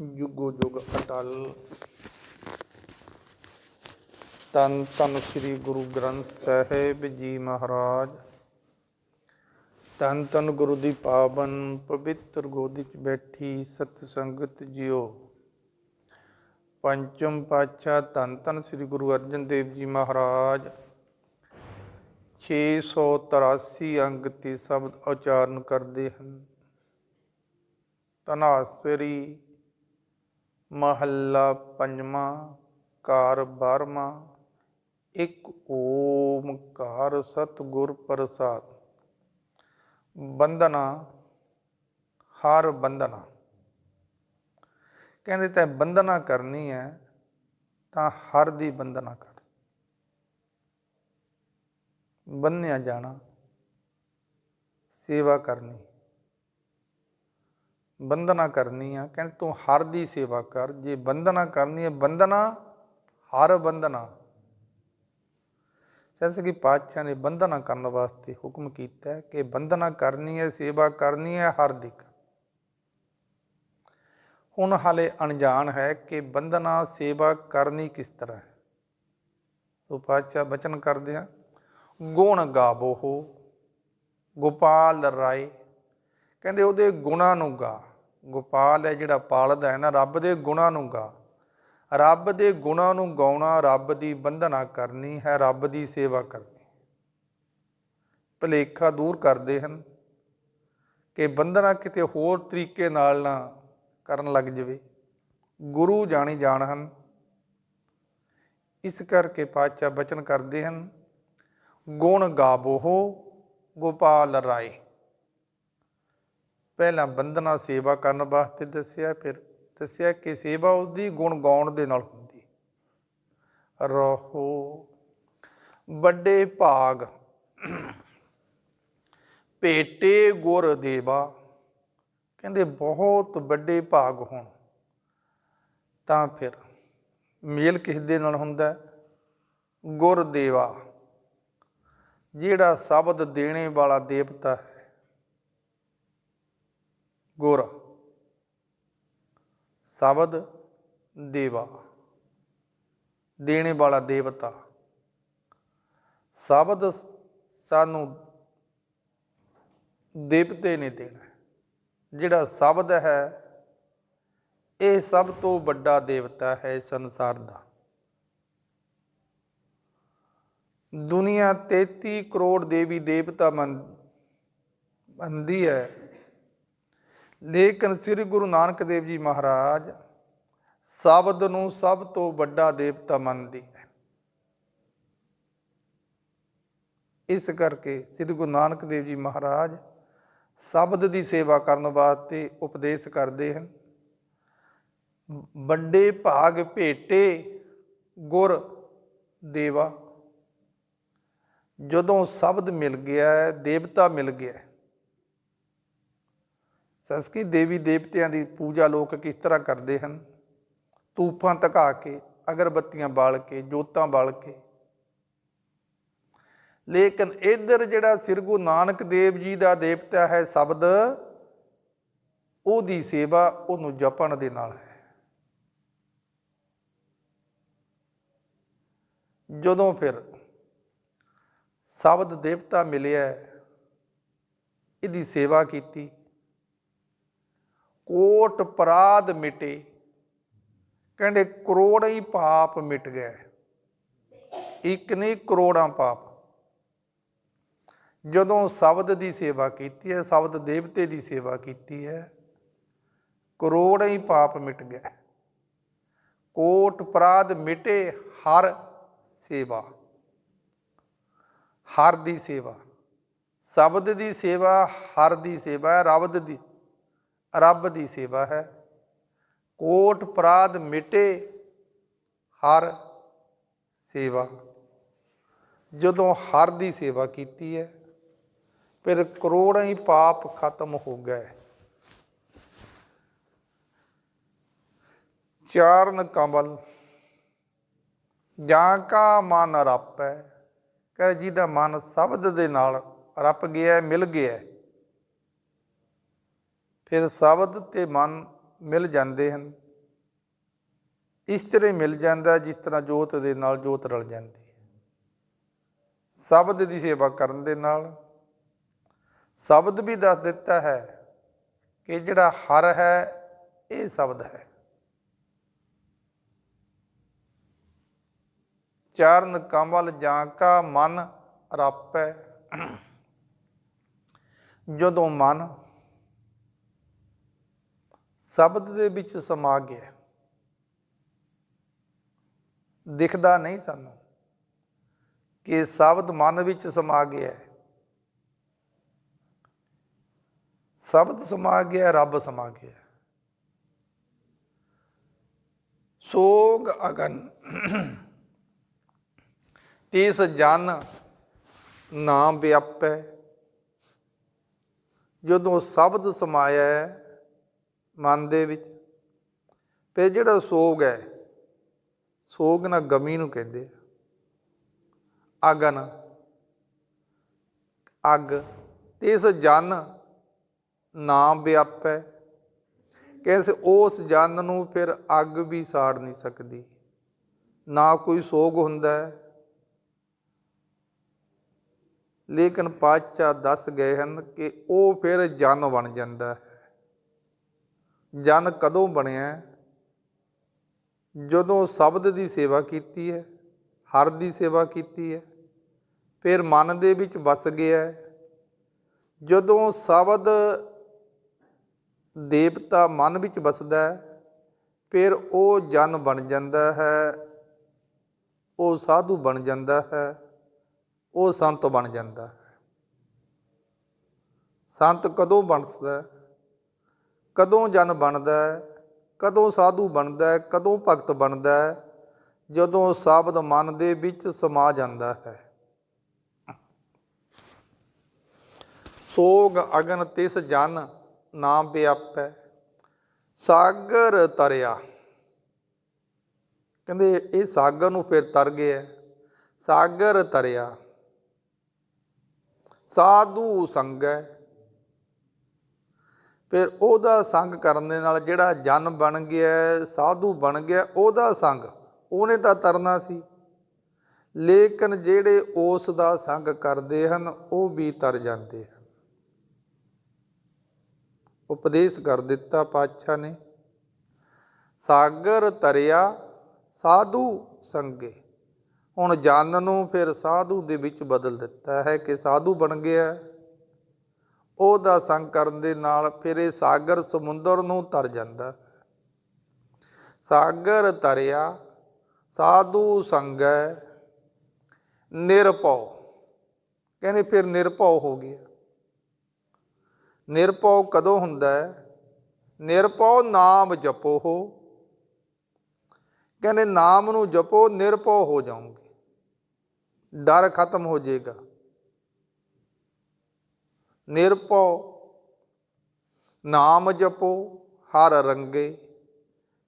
ਜੁਗੋ ਜੁਗ ਅਟਲ। ਤਨ ਤਨ ਸ੍ਰੀ ਗੁਰੂ ਗ੍ਰੰਥ ਸਾਹਿਬ ਜੀ ਮਹਾਰਾਜ। ਤਨ ਤਨ ਗੁਰੂ ਦੀ ਪਾਵਨ ਪਵਿੱਤਰ ਗੋਦੀ 'ਚ ਬੈਠੀ ਸਤ ਸੰਗਤ ਜਿਓ। ਪੰਚਮ ਪਾਤਸ਼ਾਹ ਧੰਨ ਧੰਨ ਸ੍ਰੀ ਗੁਰੂ ਅਰਜਨ ਦੇਵ ਜੀ ਮਹਾਰਾਜ। 683 ਅੰਗ ਤੇ ਸ਼ਬਦ ਉਚਾਰਨ ਕਰਦੇ ਹਨ। ਤਨਾਸਰੀ ਮਹੱਲਾ ਪੰਜਵਾਂ ਕਾਰ ਬਾਰਵਾਂ, ਇੱਕ ਓਮਕਾਰ ਸਤਿਗੁਰ ਪ੍ਰਸਾਦ। ਬੰਦਨਾ ਹਰ ਬੰਦਨਾ ਕਹਿੰਦੇ ਤਾਂ ਬੰਦਨਾ ਕਰਨੀ ਹੈ, ਤਾਂ ਹਰ ਦੀ ਬੰਦਨਾ ਕਰ। ਬੰਨਿਆ ਜਾਣਾ, ਸੇਵਾ ਕਰਨੀ। ਬੰਦਨਾ ਕਰਨੀ ਆ, ਕਹਿੰਦੇ ਤੂੰ ਹਰ ਦੀ ਸੇਵਾ ਕਰ, ਜੇ ਬੰਦਨਾ ਕਰਨੀ ਹੈ ਬੰਦਨਾ ਹਰ ਬੰਦਨਾ ਜੈਸੇ ਕਿ ਪਾਤਸ਼ਾਹ ਨੇ ਬੰਦਨਾ ਕਰਨ ਵਾਸਤੇ ਹੁਕਮ ਕੀਤਾ ਕਿ ਬੰਦਨਾ ਕਰਨੀ ਹੈ, ਸੇਵਾ ਕਰਨੀ ਹੈ, ਹਰ ਦੀ ਕਰ। ਹੁਣ ਹਾਲੇ ਅਣਜਾਣ ਹੈ ਕਿ ਬੰਦਨਾ ਸੇਵਾ ਕਰਨੀ ਕਿਸ ਤਰ੍ਹਾਂ ਹੈ। ਉਹ ਪਾਤਸ਼ਾਹ ਬਚਨ ਕਰਦੇ ਆ, ਗੁਣ ਗਾਵੋ ਹੋ, ਗੋਪਾਲ ਰਾਏ, ਕਹਿੰਦੇ ਉਹਦੇ ਗੁਣਾਂ ਨੂੰ ਗਾ। ਗੋਪਾਲ ਹੈ ਜਿਹੜਾ ਪਾਲਦਾ ਹੈ ਨਾ, ਰੱਬ ਦੇ ਗੁਣਾਂ ਨੂੰ ਗਾ। ਰੱਬ ਦੇ ਗੁਣਾਂ ਨੂੰ ਗਾਉਣਾ ਰੱਬ ਦੀ ਬੰਦਨਾ ਕਰਨੀ ਹੈ, ਰੱਬ ਦੀ ਸੇਵਾ ਕਰਨੀ। ਭਲੇਖਾ ਦੂਰ ਕਰਦੇ ਹਨ ਕਿ ਬੰਧਨਾ ਕਿਤੇ ਹੋਰ ਤਰੀਕੇ ਨਾਲ ਨਾ ਕਰਨ ਲੱਗ ਜਵੇ। ਗੁਰੂ ਜਾਣੀ ਜਾਣ ਹਨ। ਇਸ ਕਰਕੇ ਪਾਤਸ਼ਾਹ ਬਚਨ ਕਰਦੇ ਹਨ, ਗੁਣ ਗਾਵੋ ਗੋਪਾਲ ਰਾਏ। ਪਹਿਲਾਂ ਬੰਦਨਾ ਸੇਵਾ ਕਰਨ ਵਾਸਤੇ ਦੱਸਿਆ, ਫਿਰ ਦੱਸਿਆ ਕਿ ਸੇਵਾ ਉਹਦੀ ਗੁਣ ਗਾਉਣ ਦੇ ਨਾਲ ਹੁੰਦੀ। ਰਹੋ। ਵੱਡੇ ਭਾਗ। ਭੇਟੇ ਗੁਰ ਦੇਵਾ। ਕਹਿੰਦੇ ਬਹੁਤ ਵੱਡੇ ਭਾਗ ਹੋਣ। ਤਾਂ ਫਿਰ ਮੇਲ ਕਿਸ ਦੇ ਨਾਲ ਹੁੰਦਾ? ਗੁਰ ਦੇਵਾ। ਜਿਹੜਾ ਸ਼ਬਦ ਦੇਣੇ ਵਾਲਾ ਦੇਵਤਾ ਹੈ ਗੁਰ ਸ਼ਬਦ ਦੇਵਾ, ਦੇਣੇ ਵਾਲਾ ਦੇਵਤਾ। ਸ਼ਬਦ ਸਾਨੂੰ ਦੇਵਤੇ ਨੇ ਦੇਣਾ। ਜਿਹੜਾ ਸ਼ਬਦ ਹੈ, ਇਹ ਸਭ ਤੋਂ ਵੱਡਾ ਦੇਵਤਾ ਹੈ ਸੰਸਾਰ ਦਾ। ਦੁਨੀਆ 33 ਕਰੋੜ ਦੇਵੀ ਦੇਵਤਾ ਮੰਨ, ਮੰਨਦੀ ਹੈ। ਲੇਕਿਨ ਸ੍ਰੀ ਗੁਰੂ ਨਾਨਕ ਦੇਵ ਜੀ ਮਹਾਰਾਜ ਸ਼ਬਦ ਨੂੰ ਸਭ ਤੋਂ ਵੱਡਾ ਦੇਵਤਾ ਮੰਨਦੀ ਹੈ। ਇਸ ਕਰਕੇ ਸ੍ਰੀ ਗੁਰੂ ਨਾਨਕ ਦੇਵ ਜੀ ਮਹਾਰਾਜ ਸ਼ਬਦ ਦੀ ਸੇਵਾ ਕਰਨ ਵਾਸਤੇ ਉਪਦੇਸ਼ ਕਰਦੇ ਹਨ। ਵੱਡੇ ਭਾਗ ਭੇਟੇ ਗੁਰ ਦੇਵਾ। ਜਦੋਂ ਸ਼ਬਦ ਮਿਲ ਗਿਆ ਹੈ ਦੇਵਤਾ ਮਿਲ ਗਿਆ ਹੈ ਸੰਸਕ੍ਰਿਤ ਦੇਵੀ ਦੇਵਤਿਆਂ ਦੀ ਪੂਜਾ ਲੋਕ ਕਿਸ ਤਰ੍ਹਾਂ ਕਰਦੇ ਹਨ? ਤੂਫਾਂ ਧਕਾ ਕੇ, ਅਗਰਬੱਤੀਆਂ ਬਾਲ ਕੇ, ਜੋਤਾਂ ਬਾਲ ਕੇ। ਲੇਕਿਨ ਇਧਰ ਜਿਹੜਾ ਸ੍ਰੀ ਗੁਰੂ ਨਾਨਕ ਦੇਵ ਜੀ ਦਾ ਦੇਵਤਾ ਹੈ ਸ਼ਬਦ, ਉਹਦੀ ਸੇਵਾ ਉਹਨੂੰ ਜਪਣ ਦੇ ਨਾਲ ਹੈ। ਜਦੋਂ ਫਿਰ ਸ਼ਬਦ ਦੇਵਤਾ ਮਿਲਿਆ, ਇਹਦੀ ਸੇਵਾ ਕੀਤੀ ਕੋਟ ਪਰਾਧ ਮਿਟੇ। ਕਹਿੰਦੇ ਕਰੋੜਾਂ ਹੀ ਪਾਪ ਮਿਟ ਗਏ। ਇੱਕ ਨਹੀਂ, ਕਰੋੜਾਂ ਪਾਪ। ਜਦੋਂ ਸ਼ਬਦ ਦੀ ਸੇਵਾ ਕੀਤੀ ਹੈ, ਸ਼ਬਦ ਦੇਵਤੇ ਦੀ ਸੇਵਾ ਕੀਤੀ ਹੈ, ਕਰੋੜਾਂ ਹੀ ਪਾਪ ਮਿਟ ਗਏ। ਕੋਟ ਪਰਾਧ ਮਿਟੇ ਹਰ ਸੇਵਾ। ਹਰ ਦੀ ਸੇਵਾ। ਸ਼ਬਦ ਦੀ ਸੇਵਾ, ਹਰ ਦੀ ਸੇਵਾ, ਰਬਦ ਦੀ। ਰੱਬ ਦੀ ਸੇਵਾ ਹੈ। ਕੋਟ ਪ੍ਰਾਦ ਮਿਟੇ ਹਰ ਸੇਵਾ। ਜਦੋਂ ਹਰ ਦੀ ਸੇਵਾ ਕੀਤੀ ਹੈ, ਫਿਰ ਕਰੋੜਾਂ ਹੀ ਪਾਪ ਖਤਮ ਹੋ ਗਏ। ਚਾਰਨ ਕਮਲ ਜਾਂ ਕਾ ਮਨ ਰਪੈ, ਕਹੇ ਜਿਹਦਾ ਮਨ ਸ਼ਬਦ ਦੇ ਨਾਲ ਰੱਪ ਗਿਆ ਮਿਲ ਗਿਆ ਫਿਰ ਸ਼ਬਦ ਤੇ ਮਨ ਮਿਲ ਜਾਂਦੇ ਹਨ। ਇਸ ਤਰ੍ਹਾਂ ਮਿਲ ਜਾਂਦਾ ਜਿਸ ਤਰ੍ਹਾਂ ਜੋਤ ਦੇ ਨਾਲ ਜੋਤ ਰਲ ਜਾਂਦੀ ਹੈ। ਸ਼ਬਦ ਦੀ ਸੇਵਾ ਕਰਨ ਦੇ ਨਾਲ ਸ਼ਬਦ ਵੀ ਦੱਸ ਦਿੱਤਾ ਹੈ ਕਿ ਜਿਹੜਾ ਹਰ ਹੈ, ਇਹ ਸ਼ਬਦ ਹੈ। ਚਰਨ ਕਮਲ ਜਾਂ ਕਾ ਮਨ ਰਾਪੈ। ਜਦੋਂ ਮਨ ਸ਼ਬਦ ਦੇ ਵਿੱਚ ਸਮਾ ਗਿਆ ਦਿਖਦਾ ਨਹੀਂ ਸਾਨੂੰ ਕਿ ਸ਼ਬਦ ਮਨ ਵਿੱਚ ਸਮਾ ਗਿਆ ਸ਼ਬਦ ਸਮਾ ਗਿਆ, ਰੱਬ ਸਮਾ ਗਿਆ। ਸੋਗ ਅਗਨ। ਤੀਸ ਜਨ ਨਾਮ ਵਿਆਪੈ। ਜਦੋਂ ਸ਼ਬਦ ਸਮਾਇਆ ਮਨ ਦੇ ਵਿੱਚ। ਫਿਰ ਜਿਹੜਾ ਸੋਗ ਹੈ, ਸੋਗ ਨਾ ਗਮੀ ਨੂੰ ਕਹਿੰਦੇ ਆ। ਅਗਨ ਅਗ ਇਸ ਜਨ ਨਾਮ ਵਿਆਪੈ। ਕਹਿੰਦੇ ਉਸ ਜਨ ਨੂੰ ਫਿਰ ਅੱਗ ਵੀ ਸਾੜ ਨਹੀਂ ਸਕਦੀ। ਨਾ ਕੋਈ ਸੋਗ ਹੁੰਦਾ ਹੈ। ਲੇਕਿਨ ਪਾਤਸ਼ਾਹ ਦੱਸ ਗਏ ਹਨ ਕਿ ਉਹ ਫਿਰ ਜਨ ਬਣ ਜਾਂਦਾ ਹੈ। ਜਨ ਕਦੋਂ ਬਣਿਆ? ਜਦੋਂ ਸ਼ਬਦ ਦੀ ਸੇਵਾ ਕੀਤੀ ਹੈ, ਹਰ ਦੀ ਸੇਵਾ ਕੀਤੀ ਹੈ, ਫਿਰ ਮਨ ਦੇ ਵਿੱਚ ਵਸ ਗਿਆ ਜਦੋਂ ਸ਼ਬਦ ਦੇਵਤਾ ਮਨ ਵਿੱਚ ਵਸਦਾ ਫਿਰ ਉਹ ਜਨ ਬਣ ਜਾਂਦਾ ਹੈ, ਉਹ ਸਾਧੂ ਬਣ ਜਾਂਦਾ ਹੈ, ਉਹ ਸੰਤ ਬਣ ਜਾਂਦਾ ਹੈ। ਸੰਤ ਕਦੋਂ ਬਣਦਾ ਹੈ? ਕਦੋਂ ਜਨ ਬਣਦਾ ਕਦੋਂ ਸਾਧੂ ਬਣਦਾ ਕਦੋਂ ਭਗਤ ਬਣਦਾ ਜਦੋਂ ਸ਼ਬਦ ਮਨ ਦੇ ਵਿੱਚ ਸਮਾ ਜਾਂਦਾ ਹੈ। ਸੋਗ ਅਗਨ ਤਿਸ ਜਨ ਨਾਮ ਵਿਆਪੈ, ਸਾਗਰ ਤਰਿਆ। ਕਹਿੰਦੇ ਇਹ ਸਾਗਰ ਨੂੰ ਫਿਰ ਤਰ ਗਿਆ ਸਾਗਰ ਤਰਿਆ। ਸਾਧੂ ਸੰਗੈ ਫਿਰ ਉਹਦਾ ਸੰਗ ਕਰਨ ਦੇ ਨਾਲ ਜਿਹੜਾ ਜਨ ਬਣ ਗਿਆ, ਸਾਧੂ ਬਣ ਗਿਆ, ਉਹਦਾ ਸੰਗ, ਉਹਨੇ ਤਾਂ ਤਰਨਾ ਸੀ। ਲੇਕਿਨ ਜਿਹੜੇ ਉਸ ਦਾ ਸੰਗ ਕਰਦੇ ਹਨ, ਉਹ ਵੀ ਤਰ ਜਾਂਦੇ ਹਨ। ਉਪਦੇਸ਼ ਕਰ ਦਿੱਤਾ ਪਾਤਸ਼ਾਹ ਨੇ, ਸਾਗਰ ਤਰਿਆ ਸਾਧੂ ਸੰਗੇ। ਹੁਣ ਜਨ ਨੂੰ ਫਿਰ ਸਾਧੂ ਦੇ ਵਿੱਚ ਬਦਲ ਦਿੱਤਾ ਹੈ ਕਿ ਸਾਧੂ ਬਣ ਗਿਆ। ਉਹਦਾ ਸੰਗ ਕਰਨ ਦੇ ਨਾਲ ਫਿਰ ਇਹ ਸਾਗਰ ਸਮੁੰਦਰ ਨੂੰ ਤਰ ਜਾਂਦਾ। ਸਾਗਰ ਤਰਿਆ, ਸਾਧੂ ਸੰਗੈ, ਨਿਰਭਉ। ਕਹਿੰਦੇ ਫਿਰ ਨਿਰਭਉ ਹੋ ਗਿਆ। ਨਿਰਭਉ ਕਦੋਂ ਹੁੰਦਾ ਹੈ? ਨਿਰਭਉ ਨਾਮ ਜਪੋ। ਹੋ ਕਹਿੰਦੇ ਨਾਮ ਨੂੰ ਜਪੋ, ਨਿਰਭਉ ਹੋ ਜਾਓਗੇ। ਡਰ ਖਤਮ ਹੋ ਜਾਏਗਾ। ਨਿਰਭਉ, ਨਾਮ ਜਪੋ, ਹਰ ਰੰਗੇ।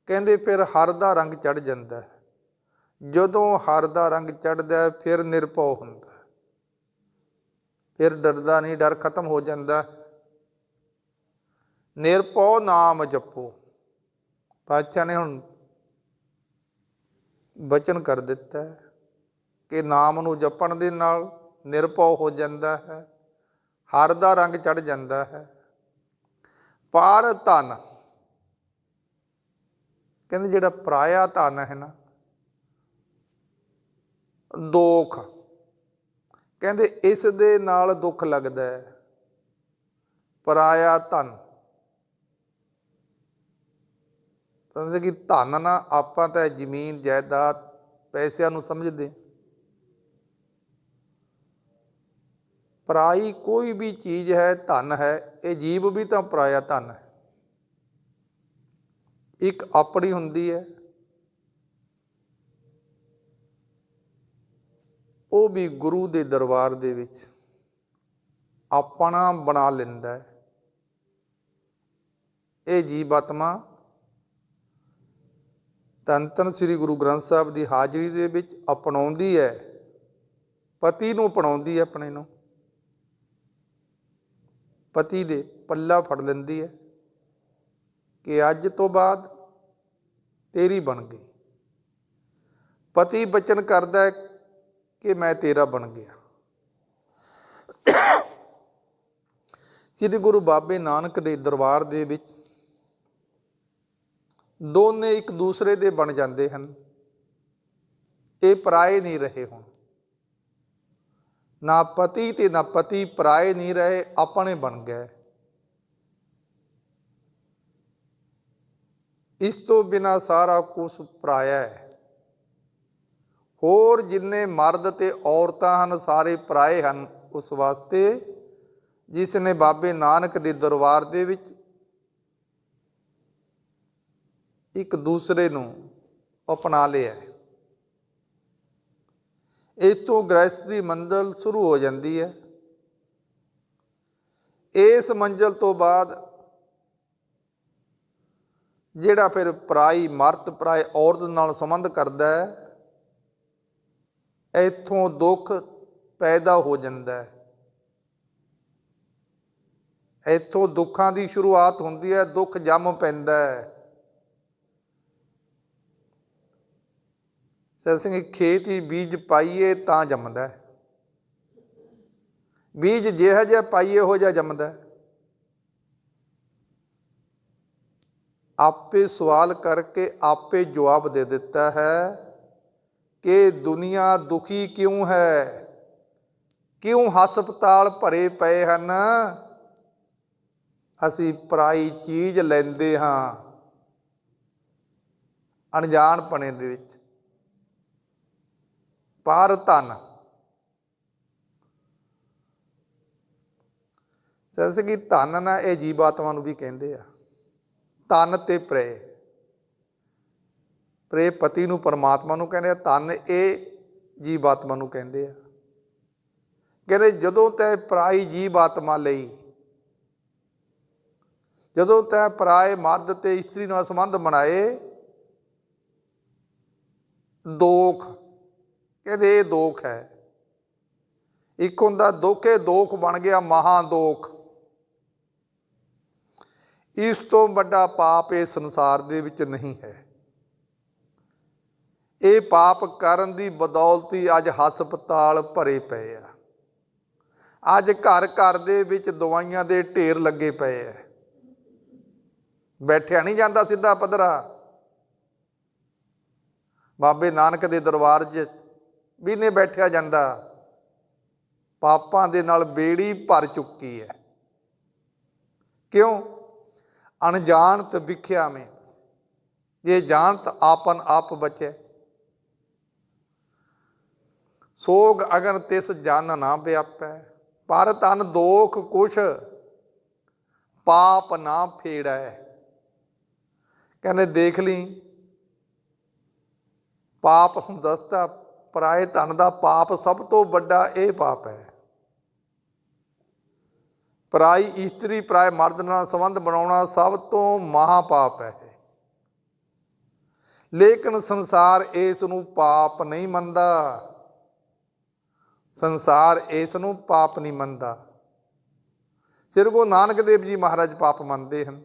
ਕਹਿੰਦੇ ਫਿਰ ਹਰ ਦਾ ਰੰਗ ਚੜ ਜਾਂਦਾ ਹੈ। ਜਦੋਂ ਹਰ ਦਾ ਰੰਗ ਚੜਦਾ ਹੈ, ਫਿਰ ਨਿਰਭਉ ਹੁੰਦਾ ਫਿਰ ਡਰਦਾ ਨਹੀਂ, ਡਰ ਖਤਮ ਹੋ ਜਾਂਦਾ ਹੈ। ਨਿਰਭਉ, ਨਾਮ ਜਪੋ। ਪਾਤਸ਼ਾਹ ਨੇ ਹੁਣ ਬਚਨ ਕਰ ਦਿੱਤਾ ਕਿ ਨਾਮ ਨੂੰ ਜਪਣ ਦੇ ਨਾਲ ਨਿਰਭਉ ਹੋ ਜਾਂਦਾ ਹੈ। ਹਰ ਦਾ ਰੰਗ ਚੜ ਜਾਂਦਾ ਹੈ। ਪਾਰ ਧਨ। ਕਹਿੰਦੇ ਜਿਹੜਾ ਪਰਾਇਆ ਧਨ ਹੈ ਨਾ, ਦੋਖ। ਕਹਿੰਦੇ ਇਸ ਦੇ ਨਾਲ ਦੁੱਖ ਲੱਗਦਾ ਹੈ। ਪਰਾਇਆ ਧਨ। ਤਾਂ ਕਿ ਧਨ ਨਾ ਆਪਾਂ ਤਾਂ ਜ਼ਮੀਨ, ਜਾਇਦਾਦ, ਪੈਸਿਆਂ ਨੂੰ ਸਮਝਦੇ ਪਰਾਈ ਕੋਈ ਵੀ ਚੀਜ਼ ਹੈ, ਧਨ ਹੈ, ਇਹ ਜੀਵ ਵੀ ਤਾਂ ਪਰਾਇਆ ਧਨ ਹੈ। ਇੱਕ ਆਪਣੀ ਹੁੰਦੀ ਹੈ। ਉਹ ਵੀ ਗੁਰੂ ਦੇ ਦਰਬਾਰ ਦੇ ਵਿੱਚ ਆਪਣਾ ਬਣਾ ਲੈਂਦਾ ਹੈ। ਇਹ ਜੀਵਾਤਮਾ ਧੰਨ ਧੰਨ ਸ੍ਰੀ ਗੁਰੂ ਗ੍ਰੰਥ ਸਾਹਿਬ ਦੀ ਹਾਜ਼ਰੀ ਦੇ ਵਿੱਚ ਅਪਣਾਉਂਦੀ ਹੈ। ਪਤੀ ਨੂੰ ਅਪਣਾਉਂਦੀ ਹੈ ਆਪਣੇ ਨੂੰ। ਪਤੀ ਦੇ ਪੱਲਾ ਫੜ ਲੈਂਦੀ ਹੈ ਕਿ ਅੱਜ ਤੋਂ ਬਾਅਦ ਤੇਰੀ ਬਣ ਗਈ। ਪਤੀ ਬਚਨ ਕਰਦਾ ਹੈ ਕਿ ਮੈਂ ਤੇਰਾ ਬਣ ਗਿਆ। ਸ੍ਰੀ ਗੁਰੂ ਬਾਬੇ ਨਾਨਕ ਦੇ ਦਰਬਾਰ ਦੇ ਵਿੱਚ ਦੋਨੇ ਇੱਕ ਦੂਸਰੇ ਦੇ ਬਣ ਜਾਂਦੇ ਹਨ। ਇਹ ਪਰਾਏ ਨਹੀਂ ਰਹੇ ਹੁਣ। ਨਾ ਪਤੀ ਤੇ ਨਾ ਪਤੀ ਪਰਾਏ ਨਹੀਂ ਰਹੇ, ਆਪਣੇ ਬਣ ਗਏ। ਇਸ ਤੋਂ ਬਿਨਾ ਸਾਰਾ ਕੁਝ ਪਰਾਇਆ ਹੈ। ਹੋਰ ਜਿੰਨੇ ਮਰਦ ਤੇ ਔਰਤਾਂ ਹਨ, ਸਾਰੇ ਪਰਾਏ ਹਨ ਉਸ ਵਾਸਤੇ, ਜਿਸ ਨੇ ਬਾਬੇ ਨਾਨਕ ਦੇ ਦਰਬਾਰ ਦੇ ਵਿੱਚ ਇੱਕ ਦੂਸਰੇ ਨੂੰ ਅਪਣਾ ਲਿਆ ਇਸ ਤੋਂ ਗ੍ਰਸਤ ਦੀ ਮੰਜ਼ਲ ਸ਼ੁਰੂ ਹੋ ਜਾਂਦੀ ਹੈ। ਇਸ ਮੰਜ਼ਲ ਤੋਂ ਬਾਅਦ ਜਿਹੜਾ ਫਿਰ ਪਰਾਈ ਮਰਦ, ਪਰਾਈ ਔਰਤ ਨਾਲ ਸੰਬੰਧ ਕਰਦਾ ਹੈ, ਇੱਥੋਂ ਦੁੱਖ ਪੈਦਾ ਹੋ ਜਾਂਦਾ ਹੈ। ਇੱਥੋਂ ਦੁੱਖਾਂ ਦੀ ਸ਼ੁਰੂਆਤ ਹੁੰਦੀ ਹੈ, ਦੁੱਖ ਜੰਮ ਪੈਂਦਾ ਹੈ। ਸਰ ਸਿੰਘ ਖੇਤ ਹੀ ਬੀਜ ਪਾਈਏ ਤਾਂ ਜੰਮਦਾ ਹੈ। ਬੀਜ ਜਿਹੋ ਜਿਹਾ ਪਾਈਏ ਹੋ ਜਾ ਜੰਮਦਾ ਹੈ। ਆਪੇ ਸਵਾਲ ਕਰਕੇ ਆਪੇ ਜਵਾਬ ਦੇ ਦਿੱਤਾ ਹੈ ਕਿ ਦੁਨੀਆ ਦੁਖੀ ਕਿਉਂ ਹੈ? ਕਿਉਂ ਹਸਪਤਾਲ ਭਰੇ ਪਏ ਹਨ? ਅਸੀਂ ਪਰਾਈ ਚੀਜ਼ ਲੈਂਦੇ ਹਾਂ। ਅਣਜਾਣ ਪਣੇ ਦੇ ਵਿੱਚ। ਪਰ ਧਨ। ਸੱਸ ਕੀ ਧਨ ਨਾ ਇਹ ਜੀਵ ਆਤਮਾ ਨੂੰ ਵੀ ਕਹਿੰਦੇ ਆ। ਧਨ ਤੇ ਪ੍ਰੇ ਪ੍ਰੇ ਪਤੀ ਨੂੰ ਪਰਮਾਤਮਾ ਨੂੰ ਕਹਿੰਦੇ ਆ, ਧਨ ਇਹ ਜੀਵ ਆਤਮਾ ਨੂੰ ਕਹਿੰਦੇ ਆ। ਕਹਿੰਦੇ ਜਦੋਂ ਤੈ ਪਰਾਈ ਜੀਵਾਤਮਾ ਲਈ, ਜਦੋਂ ਤੈ ਪਰਾਏ ਮਰਦ ਤੇ ਇਸਤਰੀ ਨਾਲ ਸੰਬੰਧ ਬਣਾਏ, ਦੋਖ ਕਹਿੰਦੇ ਇਹ ਦੋਖ ਹੈ। ਇੱਕ ਹੁੰਦਾ ਦੋਖੇ ਦੋਖ ਬਣ ਗਿਆ ਮਹਾ ਦੋਖ। ਇਸ ਤੋਂ ਵੱਡਾ ਪਾਪ ਇਹ ਸੰਸਾਰ ਦੇ ਵਿੱਚ ਨਹੀਂ ਹੈ। ਇਹ ਪਾਪ ਕਰਨ ਦੀ ਬਦੌਲਤੀ ਅੱਜ ਹਸਪਤਾਲ ਭਰੇ ਪਏ ਆ। ਅੱਜ ਘਰ ਘਰ ਦੇ ਵਿੱਚ ਦਵਾਈਆਂ ਦੇ ਢੇਰ ਲੱਗੇ ਪਏ ਆ। ਬੈਠਿਆ ਨਹੀਂ ਜਾਂਦਾ ਸਿੱਧਾ ਪਧਰਾ। ਬਾਬੇ ਨਾਨਕ ਦੇ ਦਰਬਾਰ 'ਚ ਵੀ ਨੇ ਬੈਠਿਆ ਜਾਂਦਾ। ਪਾਪਾਂ ਦੇ ਨਾਲ ਬੇੜੀ ਭਰ ਚੁੱਕੀ ਹੈ। ਕਿਉਂ? ਅਣਜਾਣਤ ਵਿਖਿਆ ਮੈਂ। ਜੇ ਜਾਣਤ ਆਪਨ ਆਪ ਬਚੇ। ਸੋਗ ਅਗਨ ਤਿਸ ਜਨ ਨਾ ਵਿਆਪੈ। ਪਰ ਤਨ ਦੋਖ ਕੁਛ ਪਾਪ ਨਾ ਫੇੜੈ। ਕਹਿੰਦੇ ਦੇਖ ਲਈ ਪਾਪ ਹੁਣ ਦੱਸਦਾ ਪਰਾਏ ਧਨ ਦਾ ਪਾਪ ਸਭ ਤੋਂ ਵੱਡਾ ਇਹ ਪਾਪ ਹੈ। ਪਰਾਈ ਇਸਤਰੀ ਪਰਾਏ ਮਰਦ ਨਾਲ ਸੰਬੰਧ ਬਣਾਉਣਾ ਸਭ ਤੋਂ ਮਹਾ ਪਾਪ ਹੈ। ਲੇਕਿਨ ਸੰਸਾਰ ਇਸ ਨੂੰ ਪਾਪ ਨਹੀਂ ਮੰਨਦਾ। ਸੰਸਾਰ ਇਸ ਨੂੰ ਪਾਪ ਨਹੀਂ ਮੰਨਦਾ। ਸਿਰ ਗੁਰੂ ਨਾਨਕ ਦੇਵ ਜੀ ਮਹਾਰਾਜ ਪਾਪ ਮੰਨਦੇ ਹਨ।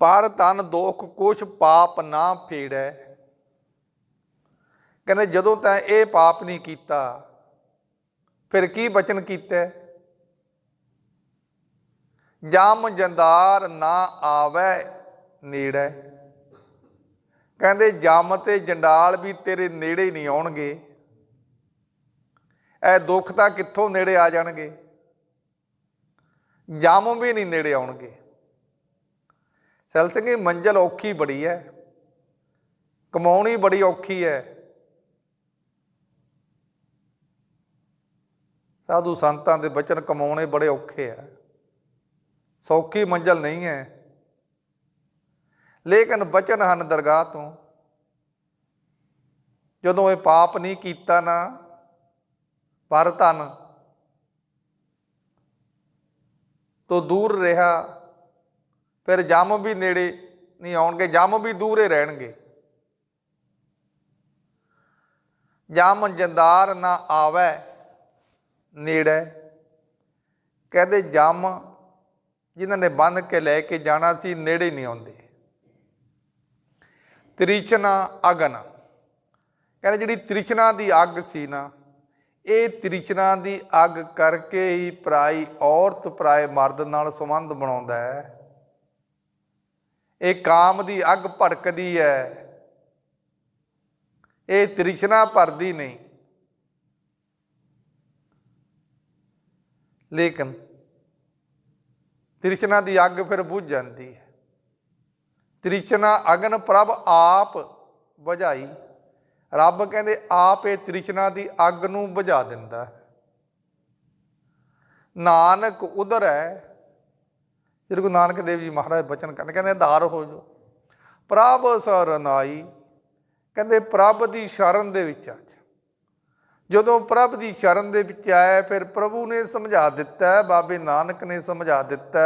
ਪਰ ਤਨ ਦੋਖ ਕੁਛ ਪਾਪ ਨਾ ਫੇੜੈ। ਕਹਿੰਦੇ ਜਦੋਂ ਤੈਂ ਇਹ ਪਾਪ ਨਹੀਂ ਕੀਤਾ, ਫਿਰ ਕੀ ਬਚਨ ਕੀਤਾ? ਜਮ ਜੰਦਾਰ ਨਾ ਆਵੇ ਨੇੜੇ। ਕਹਿੰਦੇ ਜਮ ਤੇ ਜੰਡਾਲ ਵੀ ਤੇਰੇ ਨੇੜੇ ਨਹੀਂ ਆਉਣਗੇ। ਇਹ ਦੁੱਖ ਤਾਂ ਕਿੱਥੋਂ ਨੇੜੇ ਆ ਜਾਣਗੇ? ਜਮ ਵੀ ਨਹੀਂ ਨੇੜੇ ਆਉਣਗੇ। ਸੈਲ ਸਿੰਘ ਇਹ ਮੰਜ਼ਲ ਔਖੀ ਬੜੀ ਹੈ ਕਮਾਉਣੀ ਬੜੀ ਔਖੀ ਹੈ ਸਾਧੂ ਸੰਤਾਂ ਦੇ ਬਚਨ ਕਮਾਉਣੇ ਬੜੇ ਔਖੇ ਆ। ਸੌਖੀ ਮੰਜ਼ਲ ਨਹੀਂ ਹੈ। ਲੇਕਿਨ ਬਚਨ ਹਨ ਦਰਗਾਹ ਤੋਂ। ਜਦੋਂ ਇਹ ਪਾਪ ਨਹੀਂ ਕੀਤਾ ਨਾ, ਪਰ ਧਨ ਤੋਂ ਦੂਰ ਰਿਹਾ, ਫਿਰ ਜਮ ਵੀ ਨੇੜੇ ਨਹੀਂ ਆਉਣਗੇ, ਜਮ ਵੀ ਦੂਰੇ ਰਹਿਣਗੇ। ਜਮ ਜੰਦਾਰ ਨਾ ਆਵੇ ਨੇੜੇ ਕਹਿੰਦੇ ਜੰਮ ਜਿਨ੍ਹਾਂ ਨੇ ਬੰਨ ਕੇ ਲੈ ਕੇ ਜਾਣਾ ਸੀ, ਨੇੜੇ ਨਹੀਂ ਆਉਂਦੇ। ਤ੍ਰਿਸ਼ਨਾ ਅਗਨ। ਕਹਿੰਦੇ ਜਿਹੜੀ ਤ੍ਰਿਸ਼ਨਾ ਦੀ ਅੱਗ ਸੀ ਨਾ, ਇਹ ਤ੍ਰਿਸ਼ਨਾ ਦੀ ਅੱਗ ਕਰਕੇ ਹੀ ਪਰਾਈ ਔਰਤ, ਪਰਾਏ ਮਰਦ ਨਾਲ ਸੰਬੰਧ ਬਣਾਉਂਦਾ ਹੈ। ਇਹ ਕਾਮ ਦੀ ਅੱਗ ਭੜਕਦੀ ਹੈ। ਇਹ ਤ੍ਰਿਸ਼ਨਾ ਭਰਦੀ ਨਹੀਂ। ਲੇਕਿਨ ਤ੍ਰਿਸ਼ਨਾ ਦੀ ਅੱਗ ਫਿਰ ਬੁਝ ਜਾਂਦੀ ਹੈ। ਤ੍ਰਿਸ਼ਨਾ ਅਗਨ ਪ੍ਰਭ ਆਪ ਬੁਝਾਈ। ਰੱਬ ਕਹਿੰਦੇ, ਆਪ ਇਹ ਤ੍ਰਿਸ਼ਨਾ ਦੀ ਅੱਗ ਨੂੰ ਬੁਝਾ ਦਿੰਦਾ ਹੈ। ਨਾਨਕ ਉਧਰ। ਹੈ ਸ੍ਰੀ ਗੁਰੂ ਨਾਨਕ ਦੇਵ ਜੀ ਮਹਾਰਾਜ ਬਚਨ ਕਰਨ, ਕਹਿੰਦੇ ਆਧਾਰ ਹੋ ਜੋ ਪ੍ਰਭ ਸਰਨਾਈ ਕਹਿੰਦੇ, ਪ੍ਰਭ ਦੀ ਸ਼ਰਨ ਦੇ ਵਿੱਚ ਆ ਜਦੋਂ ਪ੍ਰਭ ਦੀ ਸ਼ਰਨ ਦੇ ਵਿੱਚ ਆਇਆ, ਫਿਰ ਪ੍ਰਭੂ ਨੇ ਸਮਝਾ ਦਿੱਤਾ, ਬਾਬੇ ਨਾਨਕ ਨੇ ਸਮਝਾ ਦਿੱਤਾ,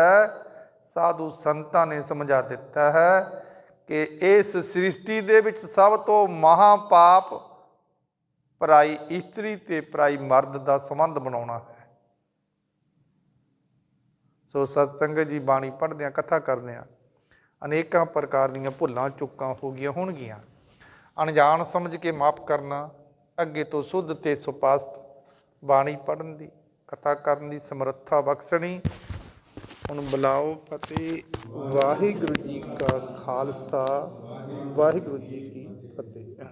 ਸਾਧੂ ਸੰਤਾਂ ਨੇ ਸਮਝਾ ਦਿੱਤਾ ਹੈ ਕਿ ਇਸ ਸ੍ਰਿਸ਼ਟੀ ਦੇ ਵਿੱਚ ਸਭ ਤੋਂ ਮਹਾ ਪਾਪ ਪਰਾਈ ਇਸਤਰੀ ਤੇ ਪਰਾਈ ਮਰਦ ਦਾ ਸੰਬੰਧ ਬਣਾਉਣਾ ਹੈ। ਸੋ ਸਤਸੰਗ ਜੀ, ਬਾਣੀ ਪੜ੍ਹਦੇ ਆ ਕਥਾ ਕਰਦੇ ਆ ਅਨੇਕਾਂ ਪ੍ਰਕਾਰ ਦੀਆਂ ਭੁੱਲਾਂ, ਚੁੱਕਾਂ ਹੋ ਗਈਆਂ ਹੋਣਗੀਆਂ। ਅਣਜਾਣ ਸਮਝ ਕੇ ਮਾਫ ਕਰਨਾ ਅੱਗੇ ਤੋਂ ਸੁੱਧ ਤੇ ਸੁਪਾਸਤ ਬਾਣੀ ਪੜਨ ਦੀ, ਕਥਾ ਕਰਨ ਦੀ, ਸਮਰੱਥਾ ਬਖਸ਼ਣੀ। ਹੁਣ ਬੁਲਾਓ ਫਤਿਹ। ਵਾਹਿਗੁਰੂ ਜੀ ਕਾ ਖਾਲਸਾ, ਵਾਹਿਗੁਰੂ ਜੀ ਕੀ ਫਤਿਹ।